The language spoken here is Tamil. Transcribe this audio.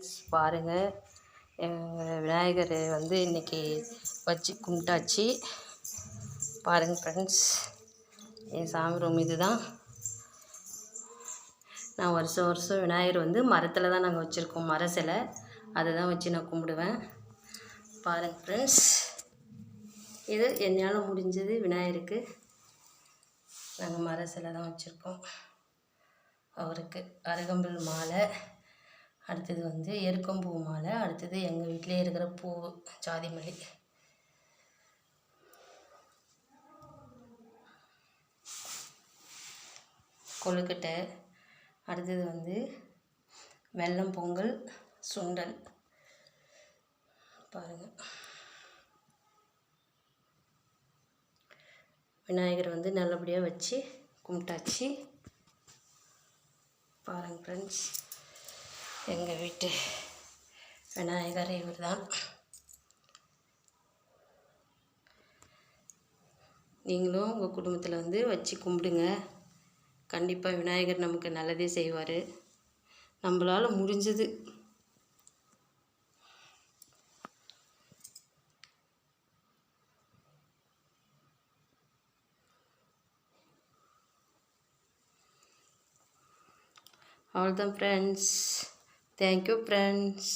ஃப்ரெண்ட்ஸ் பாருங்கள் எங்கள் விநாயகர் வந்து இன்றைக்கி வச்சு கும்பிட்டாச்சு. பாருங்கள் ஃப்ரெண்ட்ஸ் என் சாமி ரூம் இது தான் நான் வருஷம் வருஷம் விநாயகர் வந்து மரத்தில் தான் நாங்கள் வச்சுருக்கோம். மர சிலை. அதை தான் வச்சு நான் கும்பிடுவேன். பாருங்கள் ஃப்ரெண்ட்ஸ் இது என்னால் முடிஞ்சது விநாயகருக்கு. நாங்கள் மர சிலை தான் வச்சுருக்கோம். அவருக்கு அருகம்புல் மாலை. அடுத்தது வந்து எருக்கம்பூ மாலை அடுத்தது எங்கள் வீட்டிலே இருக்கிற பூ ஜாதி மல்லி. கொழுக்கட்டை அடுத்தது வந்து வெல்லம் பொங்கல் சுண்டல். பாருங்கள் விநாயகர் வந்து நல்லபடியாக வச்சு கும்பிட்டாச்சு. பாருங்கள் ஃப்ரெண்ட்ஸ் எங்கள் வீட்டு விநாயகர் இவர் தான் நீங்களும் உங்கள் குடும்பத்தில் வந்து வச்சு கும்பிடுங்க. கண்டிப்பாக விநாயகர் நமக்கு நல்லதே செய்வார். நம்மளால் முடிஞ்சது. அவ்வளோதான் ஃப்ரெண்ட்ஸ் தேங்க்யூ ஃப்ரெண்ட்ஸ்